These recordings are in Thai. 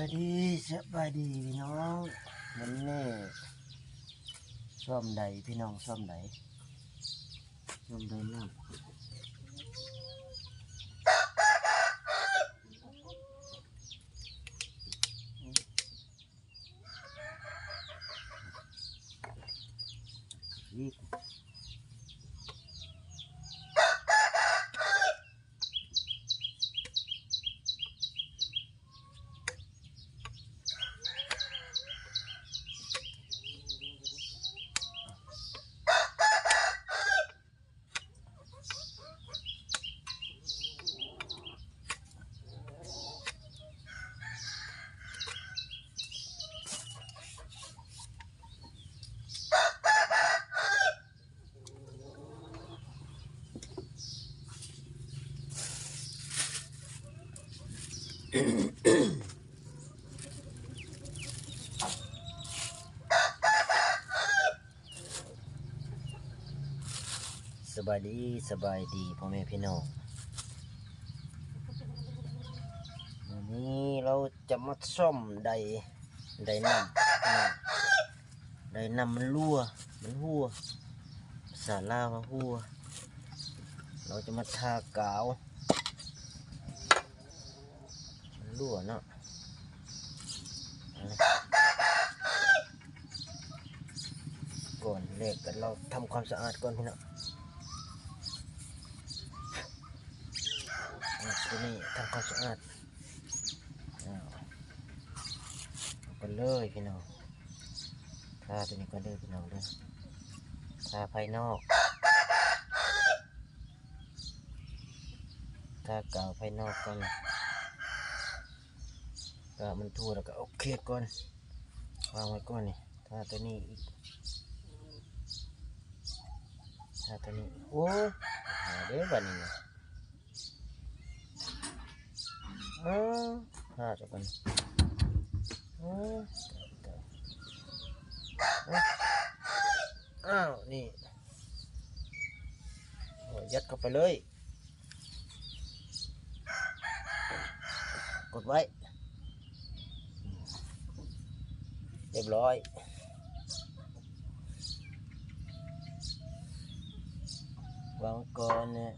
ายดีสบายดีพี่น้องมันนี่ซ่อมใดพี่น้องซ่อมใดซ่อมใดน้ำอีก สบายดีสบายดีพ่อแม่พี่น้องวันนี้เราจะมาซ่อมใดใดน้ำพี่น้องใดน้ำมันรั่ว มันหัวภาษาลาวว่าหัว เราจะมาทากาวมัน รั่วเนาะก่อนแรกกันเราทำความสะอาดก่อนพี่น้องอะตัวนี้ทำความสะอาดเอาไปเลยพี่น้องทาตัวนี้ก็เลยพี่น้องเด้อทาภายนอกทากาวภายนอกก่อน กาวมันทั่วแล้วก็โอเคก่อนวางไว้ก่อนนี่ทาตัวนี้อีกทาตัวนี้โอ้หาเด้อบัดนี้นะอ้าวหาจักกันอ้าวอ้าวนี่ยยัดเข้าไปเลย กดไว้ เรียบร้อย วางก่อนเนี่ย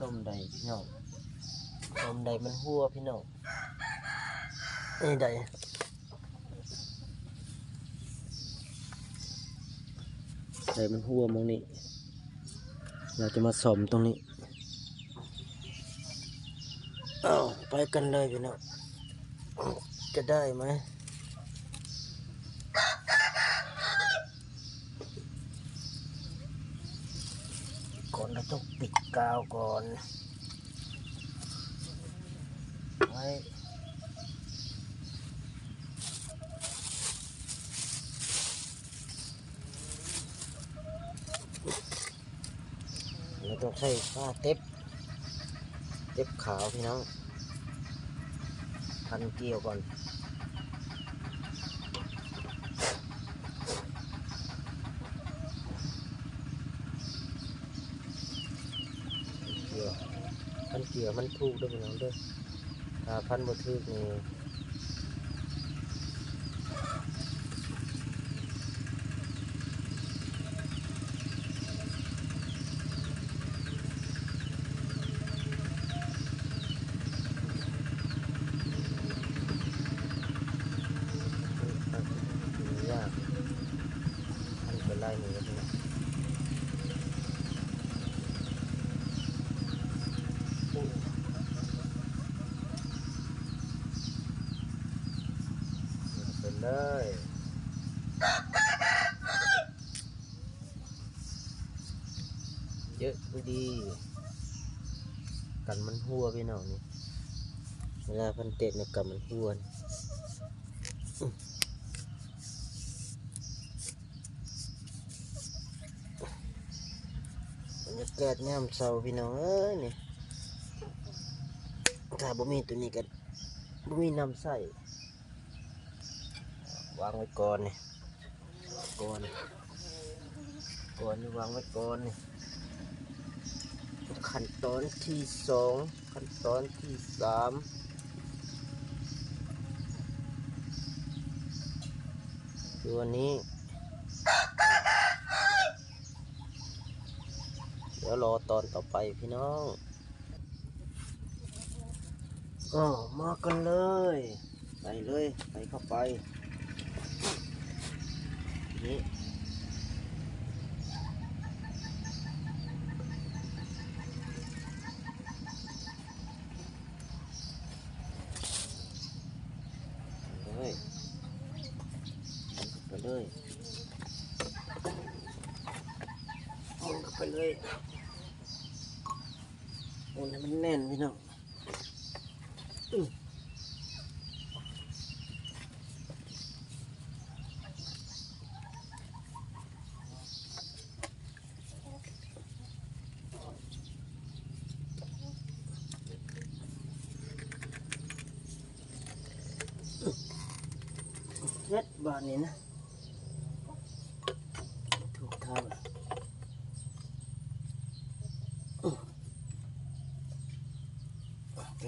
ต้มใดพี่น้องต้มใดมันหัวพี่น้องนี่ใดใดมันหัวมองนี้ เราจะมาสมตรงนี้ อ้าวไปกันเลยพี่น้องจะได้ไหมก่อนเราต้องปิดกาวก่อนไว้เราต้องใช้ผ้าเต็บ เจ็บขาวพี่น้องพันเกลียวก่อนเกลือพันเกลียวมันถูกด้วยพี่น้องด้วยถ้าพันบ่ถูกนี่ ยากพันเป็นลายมือน้องไปเลยเยอะพอดี กันมันหัวพี่น้องนี่เวลาพันเตะเนี่ยกันมันหัวนี่อื้อบรรยา กาศยามเช้าพี่น้องเอ้ยนี่ถ้าบ่มีตัวนี้ก็บ่มีน้ำใส่วางไว้ก่อนนี่ก่อนก่อนนี่วางไว้ก่อนนี่ขั้นตอนที่สองขั้นตอนที่สามตัวนี้ ดี๋ยวรอตอนต่อไปพี่น้องก็มากันเลยใส่เลยใส่เข้าไปนี่เลยไปเลยไปเลย โอ้ยมันแน่นพี่น้องอื้อเล็ดบานนี้นะ ถูกทางอื้อเด็ดเด็ด โ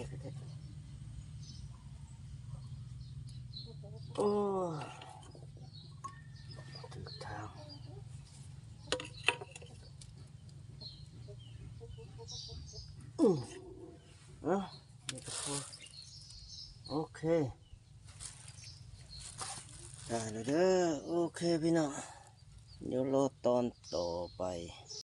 อ้ยถูกทางอือเอะนี่ก็พอโอเคได้แล้วเด้อโอเคพี่น้องเดี๋ยวรอตอนต่อไป